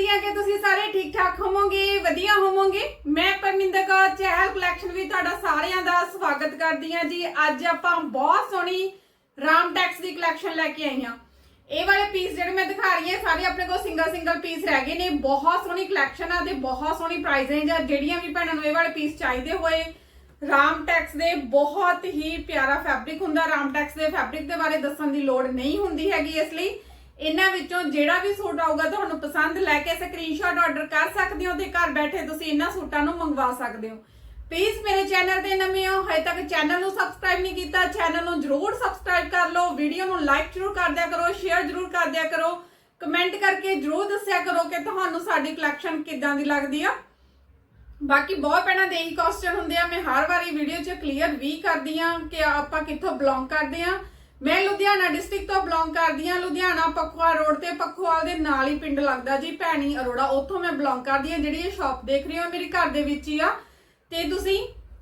ਕਰਦੀ ਹਾਂ ਕਿ ਤੁਸੀਂ ਸਾਰੇ ਠੀਕ ਠਾਕ ਹੋਵੋਗੇ, ਵਧੀਆ ਹੋਵੋਗੇ? ਮੈਂ ਪਰਮਿੰਦਰ ਕੌਰ, ਚਹਿਲ ਕਲੈਕਸ਼ਨ ਵੀ ਤੁਹਾਡਾ ਸਾਰਿਆਂ ਦਾ ਸਵਾਗਤ ਕਰਦੀ ਹਾਂ ਜੀ। ਅੱਜ ਆਪਾਂ ਬਹੁਤ ਸੋਹਣੀ ਰਾਮ ਟੈਕਸ ਦੀ ਕਲੈਕਸ਼ਨ ਲੈ ਕੇ ਆਈ ਹਾਂ। ਇਹ ਵਾਲੇ ਪੀਸ ਜਿਹੜੇ ਮੈਂ ਦਿਖਾ ਰਹੀ ਹਾਂ ਸਾਰੇ ਆਪਣੇ ਕੋਲ ਸਿੰਗਲ ਸਿੰਗਲ ਪੀਸ ਰਹਿ ਗਏ ਨੇ। ਬਹੁਤ ਸੋਹਣੀ ਕਲੈਕਸ਼ਨ ਆ ਤੇ ਬਹੁਤ ਸੋਹਣੀ ਪ੍ਰਾਈਸ ਰੇਂਜ ਆ। ਜਿਹੜੀਆਂ ਵੀ ਭੈਣਾਂ ਨੂੰ ਇਹ ਵਾਲੇ ਪੀਸ ਚਾਹੀਦੇ ਹੋਏ, ਰਾਮ ਟੈਕਸ ਦੇ ਬਹੁਤ ਹੀ ਪਿਆਰਾ ਫੈਬਰਿਕ ਹੁੰਦਾ। ਰਾਮ ਟੈਕਸ ਦੇ ਫੈਬਰਿਕ ਦੇ ਬਾਰੇ ਦੱਸਣ ਦੀ ਲੋੜ ਨਹੀਂ ਹੁੰਦੀ ਹੈਗੀ ਇਸ ਲਈ। ਇਹਨਾਂ ਵਿੱਚੋਂ ਜਿਹੜਾ ਵੀ ਸੂਟ ਆਊਗਾ ਤੁਹਾਨੂੰ ਪਸੰਦ ਲੈ ਕੇ ਸਕਰੀਨਸ਼ਾਟ ਆਰਡਰ ਕਰ ਸਕਦੇ ਹੋ ਤੇ ਘਰ ਬੈਠੇ ਤੁਸੀਂ ਇਹਨਾਂ ਸੂਟਾਂ ਨੂੰ ਮੰਗਵਾ ਸਕਦੇ ਹੋ। ਪਲੀਜ਼ ਮੇਰੇ ਚੈਨਲ ਤੇ ਨਵੇਂ ਹੋ, ਹਜੇ ਤੱਕ ਚੈਨਲ ਨੂੰ ਸਬਸਕ੍ਰਾਈਬ ਨਹੀਂ ਕੀਤਾ ਚੈਨਲ ਨੂੰ ਜਰੂਰ ਸਬਸਕ੍ਰਾਈਬ ਕਰ ਲਓ ਵੀਡੀਓ ਨੂੰ ਲਾਈਕ ਜਰੂਰ ਕਰ ਦਿਆ ਕਰੋ ਸ਼ੇਅਰ ਜਰੂਰ ਕਰ ਦਿਆ ਕਰੋ ਕਮੈਂਟ ਕਰਕੇ ਜਰੂਰ ਦੱਸਿਆ ਕਰੋ ਕਿ ਤੁਹਾਨੂੰ ਸਾਡੀ ਕਲੈਕਸ਼ਨ ਕਿੱਦਾਂ ਦੀ ਲੱਗਦੀ ਆ। ਬਾਕੀ ਬਹੁਤ ਪੈਣਾ ਦੇ ਹੀ ਕੁਐਸਚਨ ਹੁੰਦੇ ਆ, ਮੈਂ ਹਰ ਵਾਰੀ ਵੀਡੀਓ 'ਚ ਕਲੀਅਰ ਵੀ ਕਰਦੀ ਆ ਕਿ ਆਪਾਂ ਕਿੱਥੋਂ ਬਿਲੋਂਗ ਕਰਦੇ ਆ। ਮੈਂ ਲੁਧਿਆਣਾ ਡਿਸਟ੍ਰਿਕਟ ਤੋਂ ਬਿਲੋਂਗ ਕਰਦੀ ਆ ਲੁਧਿਆਣਾ ਪਖਵਾ ਰੋਡ ਤੇ ਪਖਵਾਲ ਦੇ ਨਾਲ ਹੀ ਪਿੰਡ ਲੱਗਦਾ ਜੀ, ਭੈਣੀ ਅਰੋੜਾ। ਉੱਥੋਂ ਮੈਂ ਬਿਲੋਂਗ ਕਰਦੀ ਆ ਜਿਹੜੀ ਇਹ ਸ਼ਾਪ ਦੇਖ ਰਹੇ ਹੋ ਮੇਰੇ ਘਰ ਦੇ ਵਿੱਚ ਹੀ ਆ। ਤੇ ਤੁਸੀਂ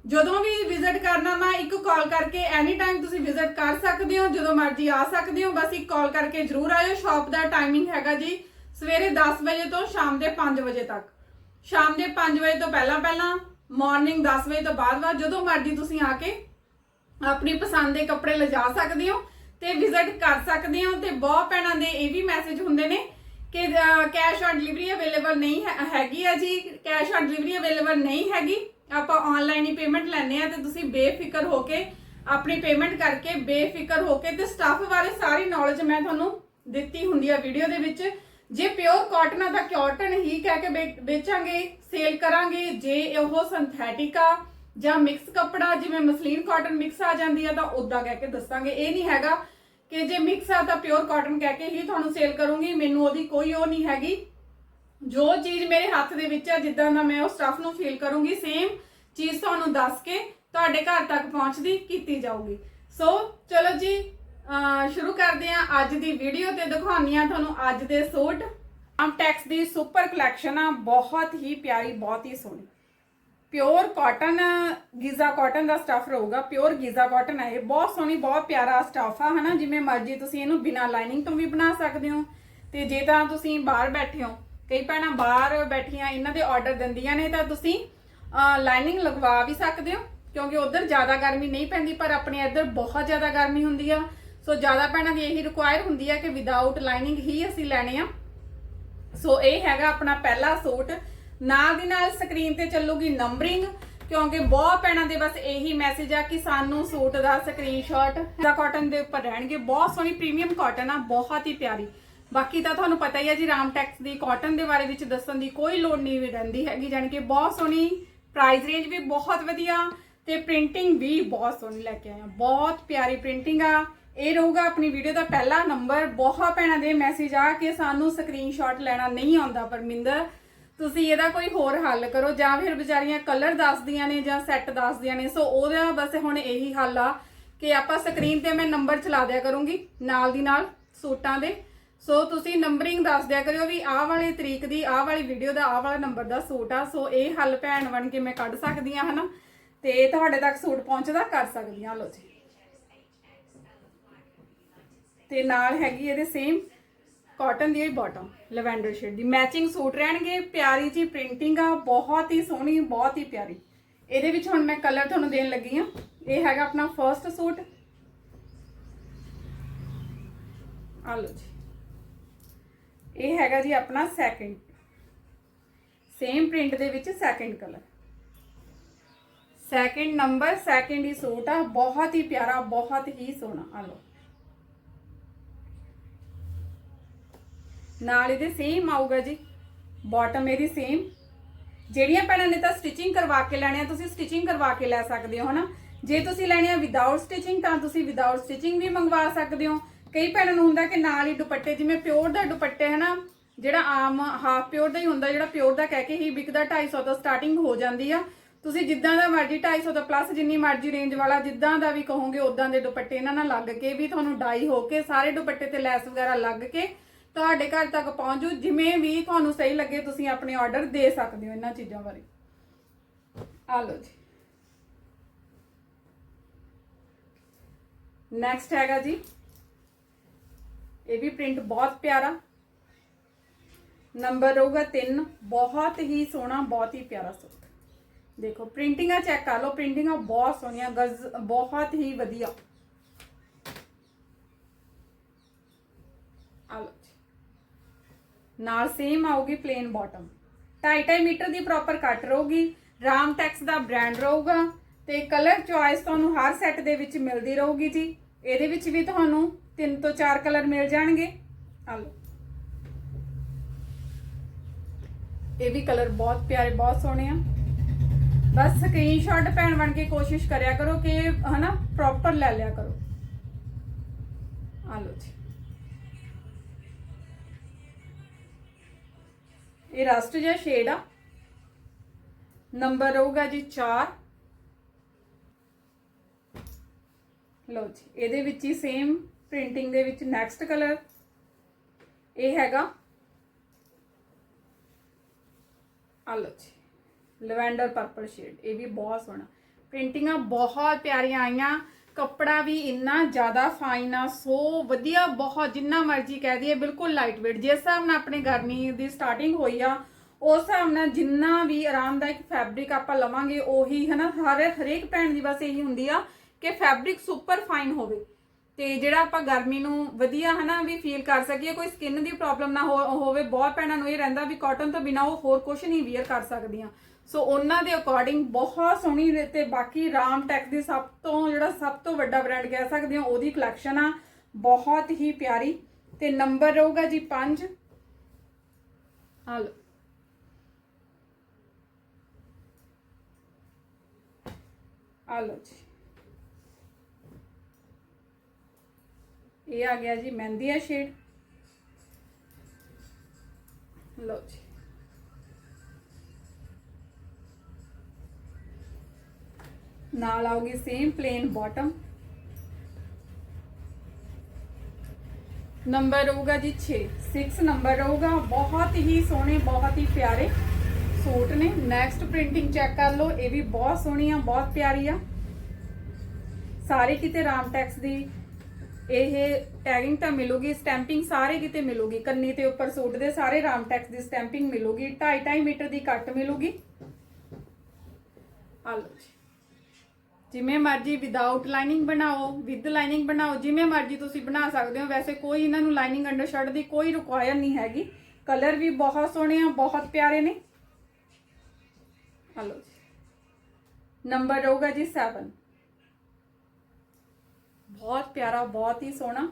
ਜਦੋਂ ਵੀ ਵਿਜ਼ਿਟ ਕਰਨਾ, ਮੈਂ ਇੱਕ ਕਾਲ ਕਰਕੇ ਐਨੀ ਟਾਈਮ ਤੁਸੀਂ ਵਿਜ਼ਿਟ ਕਰ ਸਕਦੇ ਹੋ, ਜਦੋਂ ਮਰਜ਼ੀ ਆ ਸਕਦੇ ਹੋ। ਬਸ ਇੱਕ ਕਾਲ ਕਰਕੇ ਜਰੂਰ ਆਇਓ। ਸ਼ਾਪ ਦਾ ਟਾਈਮਿੰਗ ਹੈਗਾ ਜੀ ਸਵੇਰੇ 10 ਵਜੇ ਤੋਂ ਸ਼ਾਮ ਦੇ 5 ਵਜੇ ਤੱਕ। ਸ਼ਾਮ ਦੇ 5 ਵਜੇ ਤੋਂ ਪਹਿਲਾਂ ਪਹਿਲਾਂ ਮਾਰਨਿੰਗ 10 ਵਜੇ ਤੋਂ ਬਾਅਦ ਬਾਅਦ ਜਦੋਂ ਮਰਜ਼ੀ ਤੁਸੀਂ ਆ ਕੇ ਆਪਣੀ ਪਸੰਦ ਦੇ ਕੱਪੜੇ ਲਿਜਾ ਸਕਦੇ ਹੋ ਤੇ ਵਿਜ਼ਿਟ ਕਰ ਸਕਦੇ ਹੋ ਤੇ ਬਹੁਤ ਭੈਣਾਂ ਦੇ ਇਹ ਵੀ ਮੈਸੇਜ ਹੁੰਦੇ ਨੇ ਕਿ ਕੈਸ਼ ਔਨ ਡਿਲੀਵਰੀ ਅਵੇਲੇਬਲ ਨਹੀਂ ਹੈ- ਹੈਗੀ ਆ ਜੀ ਕੈਸ਼ ਔਨ ਡਿਲੀਵਰੀ ਅਵੇਲੇਬਲ ਨਹੀਂ ਹੈਗੀ। ਆਪਾਂ ਆਨਲਾਈਨ ਹੀ ਪੇਮੈਂਟ ਲੈਣੇ ਆ ਤੇ ਤੁਸੀਂ ਬੇਫਿਕਰ ਹੋ ਕੇ ਆਪਣੀ ਪੇਮੈਂਟ ਕਰਕੇ ਬੇਫਿਕਰ ਹੋ ਕੇ ਤੇ ਸਟਾਫ ਬਾਰੇ ਸਾਰੀ ਨੌਲੇਜ ਮੈਂ ਤੁਹਾਨੂੰ ਦਿੱਤੀ ਹੁੰਦੀ ਆ ਵੀਡੀਓ ਦੇ ਵਿੱਚ। ਜੇ ਪਿਓਰ ਕਾਟਨ ਆ ਤਾਂ ਕਾਟਨ ਹੀ ਕਹਿ ਕੇ ਵੇ- ਵੇਚਾਂਗੇ ਸੇਲ ਕਰਾਂਗੇ। ਜੇ ਉਹ ਸਿੰਥੈਟਿਕ ਆ ਜਾਂ ਮਿਕਸ ਕੱਪੜਾ, ਜਿਵੇਂ ਮਸਲੀਨ ਕਾਟਨ ਮਿਕਸ ਆ ਜਾਂਦੀ ਆ ਤਾਂ ਉਦਾਂ ਕਹਿ ਕੇ ਦੱਸਾਂਗੇ। ਇਹ ਨਹੀਂ ਹੈਗਾ ਕਿ ਜੇ ਮਿਕਸ ਆ ਤਾਂ ਪਿਓਰ ਕਾਟਨ ਕਹਿ ਕੇ ਹੀ ਤੁਹਾਨੂੰ ਸੇਲ ਕਰੂੰਗੀ। ਮੈਨੂੰ ਉਹਦੀ ਕੋਈ ਉਹ ਨਹੀਂ ਹੈਗੀ। ਜੋ ਚੀਜ਼ ਮੇਰੇ ਹੱਥ ਦੇ ਵਿੱਚ ਆ, ਜਿੱਦਾਂ ਦਾ ਮੈਂ ਉਹ ਸਟਫ ਨੂੰ ਫੀਲ ਕਰੂੰਗੀ ਸੇਮ ਚੀਜ਼ ਤੁਹਾਨੂੰ ਦੱਸ ਕੇ ਤੁਹਾਡੇ ਘਰ ਤੱਕ ਪਹੁੰਚਦੀ, ਕੀਤੀ ਜਾਊਗੀ। ਸੋ ਚਲੋ ਜੀ ਸ਼ੁਰੂ ਕਰਦੇ ਹਾਂ ਅੱਜ ਦੀ ਵੀਡੀਓ ਤੇ ਦਿਖਾਉਂਦੀ ਹਾਂ ਤੁਹਾਨੂੰ ਅੱਜ ਦੇ ਸੂਟ। ਆਮ ਟੈਕਸ ਦੀ ਸੁਪਰ ਕਲੈਕਸ਼ਨ ਆ, ਬਹੁਤ ਹੀ ਪਿਆਰੀ, ਬਹੁਤ ਹੀ ਸੋਹਣੀ। ਪਿਓਰ ਕਾਟਨ ਗੀਜ਼ਾ ਕਾਟਨ ਦਾ ਸਟਫ ਰਹੂਗਾ ਪਿਓਰ ਗੀਜ਼ਾ ਕਾਟਨ ਹੈ ਇਹ। ਬਹੁਤ ਸੋਹਣੀ, ਬਹੁਤ ਪਿਆਰਾ ਸਟਫ ਆ, ਹਨਾ? ਜਿਵੇਂ ਮਰਜ਼ੀ ਤੁਸੀਂ ਇਹਨੂੰ ਬਿਨਾ ਲਾਈਨਿੰਗ ਤੋਂ ਵੀ ਬਣਾ ਸਕਦੇ ਹੋ। ਤੇ ਜੇ ਤਾਂ ਤੁਸੀਂ ਬਾਹਰ ਬੈਠੇ ਹੋ, ਕਈ ਭੈਣਾਂ ਬਾਹਰ ਬੈਠੀਆਂ, ਇਹਨਾਂ ਦੇ ਆਰਡਰ ਦਿੰਦੀਆਂ ਨੇ, ਤਾਂ ਤੁਸੀਂ ਲਾਈਨਿੰਗ ਲਗਵਾ ਵੀ ਸਕਦੇ ਹੋ। ਕਿਉਂਕਿ ਉਧਰ ਜ਼ਿਆਦਾ ਗਰਮੀ ਨਹੀਂ ਪੈਂਦੀ, ਪਰ ਆਪਣੇ ਇੱਧਰ ਬਹੁਤ ਜ਼ਿਆਦਾ ਗਰਮੀ ਹੁੰਦੀ ਆ। ਸੋ ਜ਼ਿਆਦਾ ਭੈਣਾਂ ਦੀ ਇਹੀ ਰਿਕੁਆਇਰ ਹੁੰਦੀ ਆ ਕਿ ਵਿਦਆਊਟ ਲਾਈਨਿੰਗ ਹੀ ਅਸੀਂ ਲੈਣੇ ਆ। ਸੋ ਇਹ ਹੈਗਾ ਆਪਣਾ ਪਹਿਲਾ ਸੂਟ। ਨਾਲ ਦੀ ਨਾਲ ਸਕਰੀਨ ਤੇ ਚੱਲੂਗੀ ਨੰਬਰਿੰਗ ਕਿਉਂਕਿ ਬਹੁਤ ਪੈਣਾ ਦੇ ਬਸ ਇਹੀ ਮੈਸੇਜ ਆ ਕਿ ਸਾਨੂੰ ਸੂਟ ਦਾ ਸਕਰੀਨਸ਼ਾਟ ਦਾ ਕਾਟਨ ਦੇ ਉੱਪਰ ਰਹਿਣਗੇ। ਬਹੁਤ ਸੋਹਣੀ ਪ੍ਰੀਮੀਅਮ ਕਾਟਨ ਆ, ਬਹੁਤ ਹੀ ਪਿਆਰੀ। ਬਾਕੀ ਤਾਂ ਤੁਹਾਨੂੰ ਪਤਾ ਹੀ ਆ ਜੀ, ਰਾਮ ਟੈਕਸ ਦੀ ਕਾਟਨ ਦੇ ਬਾਰੇ ਵਿੱਚ ਦੱਸਣ ਦੀ ਕੋਈ ਲੋੜ ਨਹੀਂ ਵੀ ਰਹਿੰਦੀ ਹੈਗੀ, ਜਾਣੀ ਕਿ ਬਹੁਤ ਸੋਹਣੀ ਪ੍ਰਾਈਸ ਰੇਂਜ ਵੀ ਬਹੁਤ ਵਧੀਆ ਤੇ ਪ੍ਰਿੰਟਿੰਗ ਵੀ ਬਹੁਤ ਸੋਹਣੀ ਲੈ ਕੇ ਆਏ ਆ। ਬਹੁਤ ਪਿਆਰੀ ਪ੍ਰਿੰਟਿੰਗ ਆ। ਇਹ ਰਹੂਗਾ ਆਪਣੀ ਵੀਡੀਓ ਦਾ ਪਹਿਲਾ ਨੰਬਰ ਬਹੁਤ ਭੈਣਾਂ ਦੇ ਮੈਸੇਜ ਆ ਕਿ ਸਾਨੂੰ ਸਕਰੀਨਸ਼ਾਟ ਲੈਣਾ ਨਹੀਂ ਆਉਂਦਾ ਪਰਮਿੰਦਰ। ਤੁਸੀਂ ਇਹਦਾ ਕੋਈ ਹੋਰ ਹੱਲ ਕਰੋ, ਜਾਂ ਫਿਰ ਵਿਚਾਰੀਆਂ ਕਲਰ ਦੱਸਦੀਆਂ ਨੇ ਜਾਂ ਸੈੱਟ ਦੱਸਦੀਆਂ ਨੇ ਸੋ ਉਹਦਾ ਬਸ ਹੁਣ ਇਹੀ ਹੱਲ ਆ ਕਿ ਆਪਾਂ ਸਕਰੀਨ ਤੇ ਮੈਂ ਨੰਬਰ ਚਲਾ ਦਿਆ ਕਰੂੰਗੀ, ਨਾਲ ਦੀ ਨਾਲ ਸੂਟਾਂ ਦੇ। ਸੋ ਤੁਸੀਂ ਨੰਬਰਿੰਗ ਦੱਸ ਦਿਆ ਕਰਿਓ ਵੀ ਆਹ ਵਾਲੇ ਤਰੀਕ ਦੀ, ਆਹ ਵਾਲੀ ਵੀਡੀਓ ਦਾ ਆਹ ਵਾਲਾ ਨੰਬਰ ਦਾ ਸੂਟ ਆ ਸੋ ਇਹ ਹੱਲ ਭੈਣ ਬਣ ਕੇ ਮੈਂ ਕੱਢ ਸਕਦੀ ਆ, ਹਨਾ? ਤੇ ਤੁਹਾਡੇ ਤੱਕ ਸੂਟ ਪਹੁੰਚਦਾ, ਕਰ ਸਕਦੀ ਆ ਲੋ ਜੀ। ਤੇ ਨਾਲ ਹੈਗੀ ਇਹਦੇ ਸੇਮ ਕਾਟਨ ਦੀ ਬਾਟਮ ਲਵੈਂਡਰ ਸ਼ੇਡ ਦੀ। ਮੈਚਿੰਗ ਸੂਟ ਰਹਿਣਗੇ, ਪਿਆਰੀ ਜੀ ਪ੍ਰਿੰਟਿੰਗ ਆ, ਬਹੁਤ ਹੀ ਸੋਹਣੀ, ਬਹੁਤ ਹੀ ਪਿਆਰੀ। ਇਹਦੇ ਵਿੱਚ ਹੁਣ ਮੈਂ ਕਲਰ ਤੁਹਾਨੂੰ ਦੇਣ ਲੱਗੀ ਆ ਇਹ ਹੈਗਾ ਆਪਣਾ ਫਰਸਟ ਸੂਟ। ਆ ਲਓ ਜੀ। ਇਹ ਹੈਗਾ ਜੀ ਆਪਣਾ ਸੈਕਿੰਡ ਸੇਮ ਪ੍ਰਿੰਟ ਦੇ ਵਿੱਚ second colour second number second ਹੀ ਸੂਟ ਆ। ਬਹੁਤ ਹੀ ਪਿਆਰਾ, ਬਹੁਤ ਹੀ ਸੋਹਣਾ। ਆ ਲਓ। ਨਾਲ ਇਹਦੇ ਸੇਮ ਆਊਗਾ ਜੀ ਬਾਟਮ ਇਹਦੀ ਸੇਮ ਜਿਹੜੀਆਂ ਭੈਣਾਂ ਨੇ ਤਾਂ ਸਟਿਚਿੰਗ ਕਰਵਾ ਕੇ ਲੈਣੇ ਆ, ਤੁਸੀਂ ਸਟਿਚਿੰਗ ਕਰਵਾ ਕੇ ਲੈ ਸਕਦੇ ਹੋ, ਹਨਾ? ਜੇ ਤੁਸੀਂ ਲੈਣੇ ਆ ਵਿਦਆਊਟ ਸਟਿਚਿੰਗ ਤਾਂ ਤੁਸੀਂ ਵਿਦਆਊਟ ਸਟਿਚਿੰਗ ਵੀ ਮੰਗਵਾ ਸਕਦੇ ਹੋ। ਕਈ ਭੈਣਾਂ ਨੂੰ ਹੁੰਦਾ ਕਿ ਨਾਲ ਹੀ ਦੁਪੱਟੇ, ਜਿਵੇਂ ਪਿਓਰ ਦਾ ਦੁਪੱਟੇ ਹਨਾ ਜਿਹੜਾ ਆਮ ਹਾਫ ਪਿਓਰ ਦਾ ਹੀ ਹੁੰਦਾ, ਜਿਹੜਾ ਪਿਓਰ ਦਾ ਕਹਿ ਕੇ ਹੀ ਵਿਕਦਾ 250 ਤੋਂ ਸਟਾਰਟਿੰਗ ਹੋ ਜਾਂਦੀ ਆ। ਤੁਸੀਂ ਜਿੱਦਾਂ ਦਾ ਮਰਜ਼ੀ 250 ਤੋਂ ਪਲੱਸ ਜਿੰਨੀ ਮਰਜ਼ੀ ਰੇਂਜ ਵਾਲਾ ਜਿੱਦਾਂ ਦਾ ਵੀ ਕਹੋਗੇ ਉਦਾਂ ਦੇ ਦੁਪੱਟੇ ਇਹਨਾਂ ਨਾਲ ਲੱਗ ਕੇ ਵੀ ਤੁਹਾਨੂੰ ਡਾਈ ਹੋ ਕੇ, ਸਾਰੇ ਦੁਪੱਟੇ ਤੇ ਲੈਸ ਵਗੈਰਾ ਲੱਗ ਕੇ ਤੁਹਾਡੇ ਘਰ ਤੱਕ ਪਹੁੰਚ ਜੂ ਜਿਵੇਂ ਵੀ ਤੁਹਾਨੂੰ ਸਹੀ ਲੱਗੇ, ਤੁਸੀਂ ਆਪਣੇ ਆਰਡਰ ਦੇ ਸਕਦੇ ਹੋ ਇਹਨਾਂ ਚੀਜ਼ਾਂ ਬਾਰੇ। ਆ ਲਓ ਜੀ। ਨੈਕਸਟ ਹੈਗਾ ਜੀ। ਇਹ ਵੀ ਪ੍ਰਿੰਟ ਬਹੁਤ ਪਿਆਰਾ। ਨੰਬਰ ਰਹੂਗਾ 3 ਬਹੁਤ ਹੀ ਸੋਹਣਾ, ਬਹੁਤ ਹੀ ਪਿਆਰਾ ਸੂਟ। ਦੇਖੋ ਪ੍ਰਿੰਟਿੰਗਾਂ ਚੈੱਕ ਕਰ ਲਓ। ਪ੍ਰਿੰਟਿੰਗਾਂ ਬਹੁਤ ਸੋਹਣੀਆਂ, ਗਜ਼ ਬਹੁਤ ਹੀ ਵਧੀਆ ਆ ਲਓ ਜੀ। ਨਾਲ ਸੇਮ ਆਊਗੀ ਪਲੇਨ ਬਾਟਮ 2.5 ਮੀਟਰ ਦੀ ਪ੍ਰੋਪਰ ਕੱਟ ਰਹੂਗੀ। ਰਾਮ ਟੈਕਸ ਦਾ ਬ੍ਰਾਂਡ ਰਹੂਗਾ। ਤੇ ਕਲਰ ਚੁਆਇਸ ਤੁਹਾਨੂੰ ਹਰ ਸੈੱਟ ਦੇ ਵਿੱਚ ਮਿਲਦੀ ਰਹੂਗੀ ਜੀ। ਇਹਦੇ ਵਿੱਚ ਵੀ ਤੁਹਾਨੂੰ 3 ਤੋਂ 4 ਕਲਰ ਮਿਲ ਜਾਣਗੇ। ਆ ਲਓ। ਇਹ ਵੀ ਕਲਰ ਬਹੁਤ ਪਿਆਰੇ, ਬਹੁਤ ਸੋਹਣੇ ਆ। ਬਸ ਸਕਰੀਨਸ਼ਾਟ ਪੈਣ ਬਣ ਕੇ ਕੋਸ਼ਿਸ਼ ਕਰਿਆ ਕਰੋ ਕਿ ਹਨਾ ਪ੍ਰੋਪਰ ਲੈ ਲਿਆ ਕਰੋ। ਆ ਲਓ ਜੀ। ਇਹ ਰਸਟ ਜਿਹਾ ਸ਼ੇਡ ਆ। ਨੰਬਰ ਰਹੂਗਾ ਜੀ 4 ਲਓ ਜੀ, ਇਹਦੇ ਵਿੱਚ ਹੀ ਸੇਮ ਪ੍ਰਿੰਟਿੰਗ ਦੇ ਵਿੱਚ ਨੈਕਸਟ ਕਲਰ ਇਹ ਹੈਗਾ। ਆ ਲਓ ਜੀ ਲਵੈਂਡਰ ਪਰਪਲ ਸ਼ੇਡ ਇਹ ਵੀ ਬਹੁਤ ਸੋਹਣਾ। ਪ੍ਰਿੰਟਿੰਗਾਂ ਬਹੁਤ ਪਿਆਰੀਆਂ ਆਈਆਂ। ਕੱਪੜਾ ਵੀ ਇੰਨਾ ਜ਼ਿਆਦਾ ਫਾਈਨ ਆ ਸੋ ਵਧੀਆ ਬਹੁਤ, ਜਿੰਨਾ ਮਰਜ਼ੀ ਕਹਿ ਦਈਏ, ਬਿਲਕੁਲ ਲਾਈਟ weight ਜਿਸ ਹਿਸਾਬ ਨਾਲ ਆਪਣੇ ਗਰਮੀ ਦੀ ਸਟਾਰਟਿੰਗ ਹੋਈ ਆ, ਉਸ ਹਿਸਾਬ ਨਾਲ ਜਿੰਨਾ ਵੀ ਆਰਾਮਦਾਇਕ ਫੈਬਰਿਕ ਆਪਾਂ ਲਵਾਂਗੇ, ਉਹੀ ਹਨਾ, ਹਰ ਹਰੇਕ ਭੈਣ ਦੀ ਬਸ ਇਹੀ ਹੁੰਦੀ ਆ ਕਿ ਫੈਬਰਿਕ ਸੁਪਰ ਫਾਈਨ ਹੋਵੇ। ਤੇ ਜਿਹੜਾ ਆਪਾਂ ਗਰਮੀ ਨੂੰ ਵਧੀਆ ਹਨਾ ਵੀ ਫੀਲ ਕਰ ਸਕੀਏ, ਕੋਈ ਸਕਿਨ ਦੀ ਪ੍ਰੋਬਲਮ ਨਾ ਹੋ- ਹੋਵੇ, ਬਹੁਤ ਭੈਣਾਂ ਨੂੰ ਇਹ ਰਹਿੰਦਾ ਵੀ ਕਾਟਨ ਤੋਂ ਬਿਨਾ ਉਹ ਹੋਰ ਕੁਝ ਨਹੀਂ ਵੀਅਰ ਕਰ ਸਕਦੀਆਂ। ਸੋ ਉਹਨਾਂ ਦੇ ਅਕੋਰਡਿੰਗ ਬਹੁਤ ਸੋਹਣੀ ਰੇ- ਤੇ ਬਾਕੀ ਰਾਮ ਟੈਕ ਦੀ ਸਭ ਤੋਂ ਜਿਹੜਾ ਸਭ ਤੋਂ ਵੱਡਾ ਬ੍ਰਾਂਡ ਕਹਿ ਸਕਦੇ ਹਾਂ, ਉਹਦੀ ਕਲੈਕਸ਼ਨ ਆ। ਬਹੁਤ ਹੀ ਪਿਆਰੀ। ਤੇ ਨੰਬਰ ਰਹੂਗਾ ਜੀ 5 ਆ ਆ ਲਓ ਜੀ। ਇਹ ਆ ਗਿਆ ਜੀ ਮਹਿੰਦੀਆ ਸ਼ੇਡ ਲਓ ਜੀ। ਨਾਲ ਆਉਗੀ ਸੇਮ ਪਲੇਨ ਬਾਟਮ ਨੰਬਰ ਰਹੂਗਾ ਜੀ 6 6 ਨੰਬਰ ਰਹੂਗਾ। ਬਹੁਤ ਹੀ ਸੋਹਣੇ, ਬਹੁਤ ਹੀ ਪਿਆਰੇ ਸੂਟ ਨੇ। ਨੈਕਸਟ ਪ੍ਰਿੰਟਿੰਗ ਚੈੱਕ ਕਰ ਲਓ। ਇਹ ਵੀ ਬਹੁਤ ਸੋਹਣੀ ਆ ਬਹੁਤ ਪਿਆਰੀ ਆ ਸਾਰੇ ਕਿਤੇ ਰਾਮ ਟੈਕਸ ਦੀ ਇਹ ਟੈਗਿੰਗ ਤਾਂ ਮਿਲੂਗੀ ਸਟੈਂਪਿੰਗ ਸਾਰੇ ਕਿਤੇ ਮਿਲੂਗੀ। ਕੰਨੀ ਤੇ ਉੱਪਰ ਸੂਟ ਦੇ ਸਾਰੇ ਰਾਮ ਟੈਕਸ ਦੀ ਸਟੈਂਪਿੰਗ ਮਿਲੂਗੀ। 2.5 2.5 ਮੀਟਰ ਦੀ ਕੱਟ ਮਿਲੂਗੀ। ਆ ਲਓ ਜੀ। ਜਿਵੇਂ ਮਰਜ਼ੀ ਵਿਦਆਊਟ ਲਾਈਨਿੰਗ ਬਣਾਓ ਵਿਦ ਲਾਈਨਿੰਗ ਬਣਾਓ, ਜਿਵੇਂ ਮਰਜ਼ੀ ਤੁਸੀਂ ਬਣਾ ਸਕਦੇ ਹੋ। ਵੈਸੇ ਕੋਈ ਇਹਨਾਂ ਨੂੰ ਲਾਈਨਿੰਗ ਅੰਡਰ ਸ਼ਰਟ ਦੀ ਕੋਈ ਰਿਕੁਆਇਰ ਨਹੀਂ ਹੈਗੀ। ਕਲਰ ਵੀ ਬਹੁਤ ਸੋਹਣੇ ਆ, ਬਹੁਤ ਪਿਆਰੇ ਨੇ। ਹਲੋ ਜੀ। ਨੰਬਰ ਹੋਊਗਾ ਜੀ 7 ਬਹੁਤ ਪਿਆਰਾ, ਬਹੁਤ ਹੀ ਸੋਹਣਾ।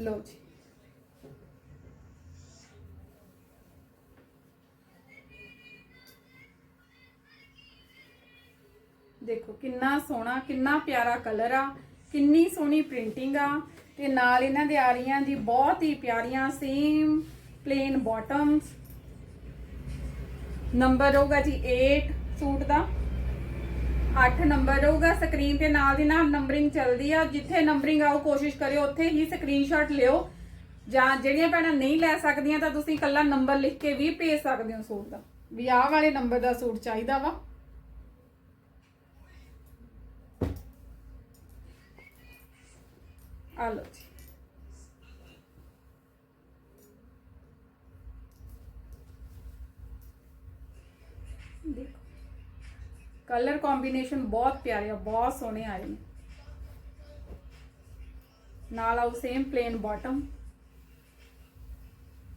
ਲਓ ਜੀ। ਦੇਖੋ, ਕਿੰਨਾ ਸੋਹਣਾ, ਕਿੰਨਾ ਪਿਆਰਾ ਕਲਰ ਆ, ਕਿੰਨੀ ਸੋਹਣੀ ਪ੍ਰਿੰਟਿੰਗ ਆ, ਤੇ ਨਾਲ ਇਹਨਾਂ ਦੇ ਆ ਰਹੀਆਂ ਜੀ ਬਹੁਤ ਹੀ ਪਿਆਰੀਆਂ ਸੇਮ ਪਲੇਨ ਬਾਟਮਸ ਨੰਬਰ ਹੋਊਗਾ ਜੀ 8 ਸੂਟ ਦਾ। 8 ਨੰਬਰ ਹੋਊਗਾ ਸਕਰੀਨ ਤੇ ਨਾਲ ਦੀ ਨਾਲ ਨੰਬਰਿੰਗ ਚੱਲਦੀ ਆ। ਜਿੱਥੇ ਨੰਬਰਿੰਗ ਆਓ ਕੋਸ਼ਿਸ਼ ਕਰਿਓ, ਉੱਥੇ ਹੀ ਸਕਰੀਨਸ਼ਾਟ ਲਿਓ। ਜਾਂ ਜਿਹੜੀਆਂ ਭੈਣਾਂ ਨਹੀਂ ਲੈ ਸਕਦੀਆਂ, ਤਾਂ ਤੁਸੀਂ ਇਕੱਲਾ ਨੰਬਰ ਲਿਖ ਕੇ ਵੀ ਭੇਜ ਸਕਦੇ ਹੋ ਸੂਟ ਦਾ। ਵੀ ਆਹ ਵਾਲੇ ਨੰਬਰ ਦਾ ਸੂਟ ਚਾਹੀਦਾ ਵਾ। ਆ ਲਓ ਜੀ ਦੇਖੋ। ਕਲਰ ਕੰਬੀਨੇਸ਼ਨ ਬਹੁਤ ਪਿਆਰੇ ਆ, ਬਹੁਤ ਸੋਹਣੇ ਆਏ ਨੇ। ਨਾਲ ਆਉ ਸੇਮ ਪਲੇਨ ਬਾਟਮ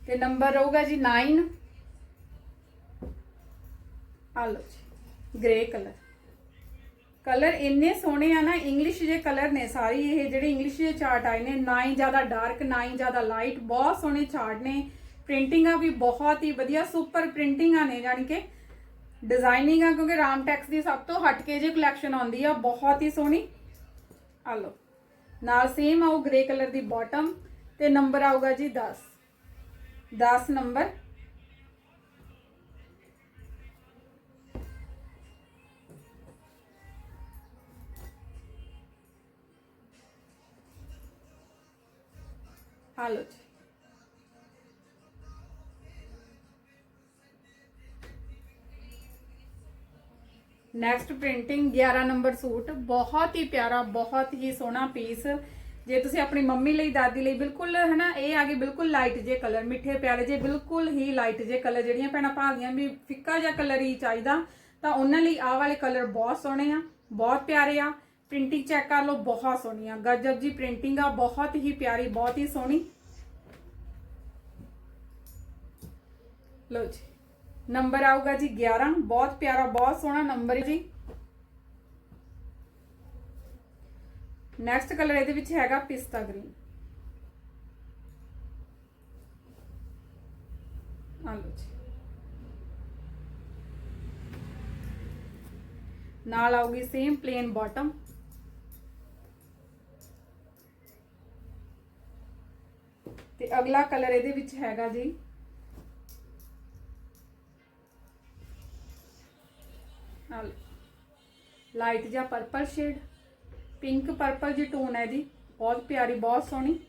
ਤੇ ਨੰਬਰ ਰਹੂਗਾ ਜੀ 9 ਆ ਲਓ ਜੀ ਗ੍ਰੇ ਕਲਰ ਕਲਰ ਇੰਨੇ ਸੋਹਣੇ ਆ ਨਾ ਇੰਗਲਿਸ਼ ਜੇ ਕਲਰ ਨੇ ਸਾਰੀ ਇਹ ਜਿਹੜੇ ਇੰਗਲਿਸ਼ ਦੇ ਚਾਰਟ ਆਏ ਨੇ, ਨਾ ਹੀ ਜ਼ਿਆਦਾ ਡਾਰਕ ਨਾ ਹੀ ਜ਼ਿਆਦਾ ਲਾਈਟ ਬਹੁਤ ਸੋਹਣੇ ਚਾਰਟ ਨੇ। ਪ੍ਰਿੰਟਿੰਗਾਂ ਵੀ ਬਹੁਤ ਹੀ ਵਧੀਆ ਸੁਪਰ ਪ੍ਰਿੰਟਿੰਗਾਂ ਨੇ ਜਾਨੀ ਕਿ ਡਿਜ਼ਾਈਨਿੰਗ ਆ, ਕਿਉਂਕਿ ਰਾਮ ਟੈਕਸ ਦੀ ਸਭ ਤੋਂ ਹਟ ਕੇ ਜੇ ਕਲੈਕਸ਼ਨ ਆਉਂਦੀ ਆ, ਬਹੁਤ ਹੀ ਸੋਹਣੀ। ਆ ਲਓ, ਨਾਲ ਸੇਮ ਆਉ ਗ੍ਰੇ ਕਲਰ ਦੀ ਬਾਟਮ ਤੇ ਨੰਬਰ ਆਊਗਾ ਜੀ 10 10 ਨੰਬਰ ਹਾਲੋ ਜੀ ਨੈਕਸਟ ਪ੍ਰਿੰਟਿੰਗ 11 ਨੰਬਰ ਸੂਟ ਬਹੁਤ ਹੀ ਪਿਆਰਾ ਬਹੁਤ ਹੀ ਸੋਹਣਾ ਪੀਸ ਜੇ ਤੁਸੀਂ ਆਪਣੀ ਮੰਮੀ ਲਈ ਦਾਦੀ ਲਈ ਬਿਲਕੁਲ ਹਨਾ ਇਹ ਆ ਗਏ ਬਿਲਕੁਲ ਲਾਈਟ ਜੇ ਕਲਰ ਮਿੱਠੇ ਪਿਆਰੇ ਜੇ ਬਿਲਕੁਲ ਹੀ ਲਾਈਟ ਜੇ ਕਲਰ ਜਿਹੜੀਆਂ ਭੈਣਾਂ ਭਾਲਦੀਆਂ ਵੀ ਫਿੱਕਾ ਜਿਹਾ ਕਲਰ ਹੀ ਚਾਹੀਦਾ ਤਾਂ ਉਹਨਾਂ ਲਈ ਆਹ ਵਾਲੇ ਕਲਰ ਬਹੁਤ ਸੋਹਣੇ ਆ ਬਹੁਤ ਪਿਆਰੇ ਆ ਪ੍ਰਿੰਟਿੰਗ ਚੈੱਕ ਕਰ ਲਓ ਬਹੁਤ ਸੋਹਣੀ ਆ ਗਜਬ ਜੀ ਪ੍ਰਿੰਟਿੰਗ ਆ ਬਹੁਤ ਹੀ ਪਿਆਰੀ ਬਹੁਤ ਹੀ ਸੋਹਣੀ ਲਓ ਜੀ ਨੰਬਰ ਆਊਗਾ ਜੀ 11 ਬਹੁਤ ਪਿਆਰਾ ਬਹੁਤ ਸੋਹਣਾ ਨੰਬਰ ਹੈ ਜੀ ਨੈਕਸਟ ਕਲਰ ਇਹਦੇ ਵਿੱਚ ਹੈਗਾ ਪਿਸਤਾ ਗ੍ਰੀਨ ਆ ਲਓ ਜੀ। ਨਾਲ ਆਊਗੀ ਸੇਮ ਪਲੇਨ ਬਾਟਮ ਤੇ ਅਗਲਾ ਕਲਰ ਇਹਦੇ ਵਿੱਚ ਹੈਗਾ ਜੀ। ਲਾਈਟ ਜਿਹਾ ਪਰਪਲ ਸ਼ੇਡ ਪਿੰਕ ਪਰਪਲ ਜੀ ਟੋਨ ਹੈ ਜੀ ਬਹੁਤ ਪਿਆਰੀ, ਬਹੁਤ ਸੋਹਣੀ।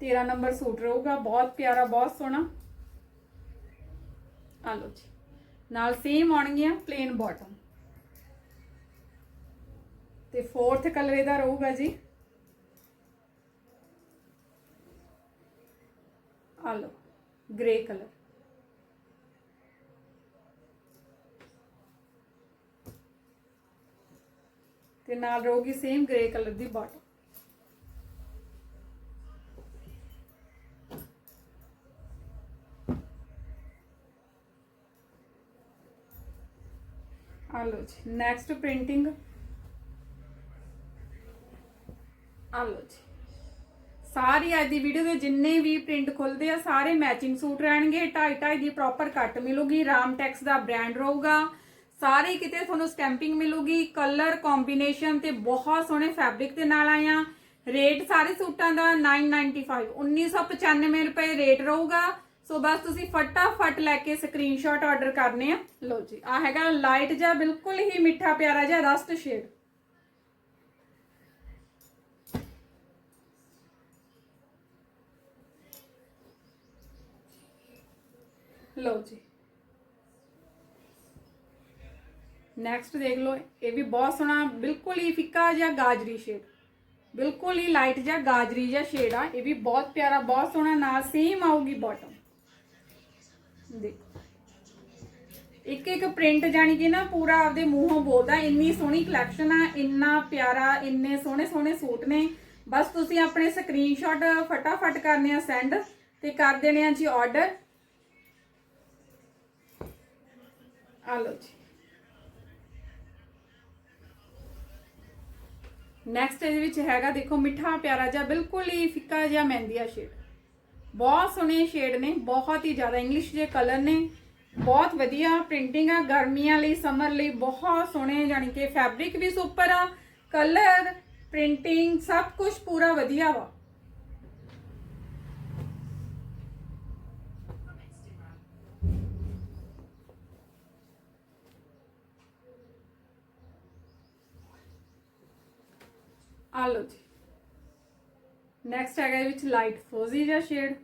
13 ਨੰਬਰ ਸੂਟ ਰਹੂਗਾ। ਬਹੁਤ ਪਿਆਰਾ, ਬਹੁਤ ਸੋਹਣਾ। ਆ ਲਓ ਜੀ। ਨਾਲ ਸੇਮ ਆਉਣਗੀਆਂ ਪਲੇਨ ਬਾਟਮ ਤੇ ਫੋਰਥ ਕਲਰ ਇਹਦਾ ਰਹੂਗਾ ਜੀ। ਆ ਲਓ ਗ੍ਰੇ ਕਲਰ ਤੇ ਨਾਲ ਰਹੂਗੀ ਸੇਮ ਗ੍ਰੇ ਕਲਰ ਦੀ ਬਾਟਮ ਆ ਲਓ ਜੀ ਨੈਕਸਟ ਪ੍ਰਿੰਟਿੰਗ ਆ ਲਓ ਜੀ। ਸਾਰੀ ਅੱਜ ਦੀ ਵੀਡੀਓ ਦੇ ਜਿੰਨੇ ਵੀ ਪ੍ਰਿੰਟ ਖੁੱਲਦੇ ਆ, ਸਾਰੇ ਮੈਚਿੰਗ ਸੂਟ ਰਹਿਣਗੇ 2.5 2.5 ਦੀ ਪ੍ਰੋਪਰ ਕੱਟ ਮਿਲੂਗੀ ਰਾਮਟੈਕਸ ਦਾ ਬ੍ਰਾਂਡ ਰਹੂਗਾ, ਸਾਰੇ ਕਿਤੇ ਤੁਹਾਨੂੰ ਸਟੈਂਪਿੰਗ ਮਿਲੂਗੀ ਕਲਰ ਕੰਬੀਨੇਸ਼ਨ ਤੇ ਬਹੁਤ ਸੋਹਣੇ ਫੈਬਰਿਕ ਦੇ ਨਾਲ ਆਇਆ ਰੇਟ ਸਾਰੇ ਸੂਟਾਂ ਦਾ 995 1995 ਰੁਪਏ ਰੇਟ ਰਹੂਗਾ, ਸੋ ਬਸ ਤੁਸੀਂ ਫਟਾਫਟ ਲੈ ਕੇ ਸਕਰੀਨਸ਼ਾਟ ਆਰਡਰ ਕਰਨੇ ਆ। ਲਓ ਜੀ ਆ ਹੈਗਾ ਲਾਈਟ ਜਿਹਾ, ਬਿਲਕੁਲ ਹੀ ਮਿੱਠਾ ਪਿਆਰਾ ਜਿਹਾ ਰਸਟ ਸ਼ੇਡ ਲਓ ਜੀ। ਨੈਕਸਟ ਦੇਖ ਲਓ, ਇਹ ਵੀ ਬਹੁਤ ਸੋਹਣਾ, ਬਿਲਕੁਲ ਹੀ ਫਿੱਕਾ ਜਿਹਾ ਗਾਜਰੀ ਸ਼ੇਡ ਬਿਲਕੁਲ ਹੀ ਲਾਈਟ ਜਿਹਾ ਗਾਜਰੀ ਜਿਹਾ ਸ਼ੇਡ ਆ। ਇਹ ਵੀ ਬਹੁਤ ਪਿਆਰਾ, ਬਹੁਤ ਸੋਹਣਾ, ਨਾਲ ਸੇਮ ਆਊਗੀ ਬਾਟਮ ਦੇਖੋ। ਇੱਕ ਇੱਕ ਪ੍ਰਿੰਟ ਜਾਣੀ ਕਿ ਨਾ ਪੂਰਾ ਆਪਦੇ ਮੂੰਹੋਂ ਬੋਲਦਾ ਇੰਨੀ ਸੋਹਣੀ ਕਲੈਕਸ਼ਨ ਆ, ਇੰਨਾ ਪਿਆਰਾ, ਇੰਨੇ ਸੋਹਣੇ ਸੋਹਣੇ ਸੂਟ ਨੇ। ਬਸ ਤੁਸੀਂ ਆਪਣੇ ਸਕਰੀਨਸ਼ਾਟ ਫਟਾਫਟ ਕਰਨੇ ਆ ਸੈਂਡ ਤੇ ਕਰ ਦੇਣੇ ਆ ਜੀ ਆਰਡਰ ਆ ਲਓ ਜੀ ਨੈਕਸਟ ਇਹਦੇ ਵਿੱਚ ਹੈਗਾ, ਦੇਖੋ, ਮਿੱਠਾ ਪਿਆਰਾ ਜਿਹਾ, ਬਿਲਕੁਲ ਹੀ ਫਿੱਕਾ ਜਿਹਾ ਮਹਿੰਦੀਆ ਸ਼ੇਡ ਬਹੁਤ ਸੋਹਣੇ ਸ਼ੇਡ ਨੇ, ਬਹੁਤ ਹੀ ਜ਼ਿਆਦਾ ਇੰਗਲਿਸ਼ ਜੇ ਕਲਰ ਨੇ। ਬਹੁਤ ਵਧੀਆ ਪ੍ਰਿੰਟਿੰਗ ਆ, ਗਰਮੀਆਂ ਲਈ ਸਮਰ ਲਈ, ਬਹੁਤ ਸੋਹਣੇ ਜਾਨੀ ਕਿ ਫੈਬਰਿਕ ਵੀ ਸੁਪਰ ਆ। ਕਲਰ ਪ੍ਰਿੰਟਿੰਗ ਸਭ ਕੁਝ ਪੂਰਾ ਵਧੀਆ ਵਾ। ਆ ਲਓ ਜੀ। ਨੈਕਸਟ ਹੈਗਾ ਇਹ ਵਿੱਚ ਲਾਈਟ ਫਰੋਜ਼ੀ ਜਿਹਾ ਸ਼ੇਡ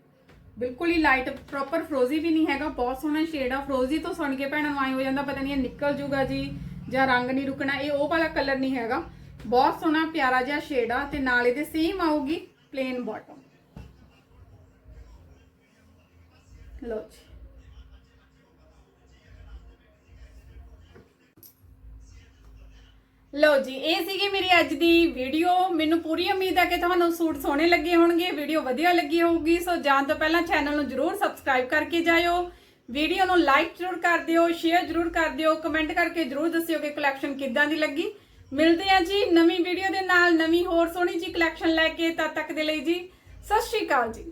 ਬਿਲਕੁਲ ਹੀ ਲਾਈਟ ਪ੍ਰੋਪਰ ਫਰੋਜ਼ੀ ਵੀ ਨਹੀਂ ਹੈਗਾ। ਬਹੁਤ ਸੋਹਣਾ ਸ਼ੇਡ ਆ। ਫਰੋਜ਼ੀ ਤੋਂ ਸੁਣ ਕੇ ਭੈਣਾਂ ਨੂੰ ਆਈ ਹੋ ਜਾਂਦਾ, ਪਤਾ ਨਹੀਂ ਇਹ ਨਿਕਲ ਜੂਗਾ ਜੀ ਜਾਂ ਰੰਗ ਨਹੀਂ ਰੁਕਣਾ। ਇਹ ਉਹ ਵਾਲਾ ਕਲਰ ਨਹੀਂ ਹੈਗਾ। ਬਹੁਤ ਸੋਹਣਾ ਪਿਆਰਾ ਜਿਹਾ ਸ਼ੇਡ ਆ ਤੇ ਨਾਲ ਇਹਦੇ ਸੇਮ ਆਊਗੀ ਪਲੇਨ ਬਾਟਮ ਲਓ ਜੀ। ਲਓ ਜੀ, ਇਹ ਸੀਗੀ ਮੇਰੀ ਅੱਜ ਦੀ ਵੀਡੀਓ ਮੈਨੂੰ ਪੂਰੀ ਉਮੀਦ ਹੈ ਕਿ ਤੁਹਾਨੂੰ ਸੂਟ ਸੋਹਣੇ ਲੱਗੇ ਹੋਣਗੇ ਵੀਡੀਓ ਵਧੀਆ ਲੱਗੀ ਹੋਊਗੀ। ਸੋ ਜਾਣ ਤੋਂ ਪਹਿਲਾਂ ਚੈਨਲ ਨੂੰ ਜਰੂਰ ਸਬਸਕ੍ਰਾਈਬ ਕਰਕੇ ਜਾਇਓ। ਵੀਡੀਓ ਨੂੰ ਲਾਈਕ ਜਰੂਰ ਕਰ ਦਿਓ ਸ਼ੇਅਰ ਜਰੂਰ ਕਰ ਦਿਓ। ਕਮੈਂਟ ਕਰਕੇ ਜਰੂਰ ਦੱਸਿਓ ਕਿ ਕਲੈਕਸ਼ਨ ਕਿੱਦਾਂ ਦੀ ਲੱਗੀ। ਮਿਲਦੇ ਆ ਜੀ ਨਵੀਂ ਵੀਡੀਓ ਦੇ ਨਾਲ, ਨਵੀਂ ਹੋਰ ਸੋਹਣੀ ਜੀ ਕਲੈਕਸ਼ਨ ਲੈ ਕੇ ਤਦ ਤੱਕ ਦੇ ਲਈ ਜੀ। ਸਤਿ ਸ਼੍ਰੀ ਅਕਾਲ ਜੀ।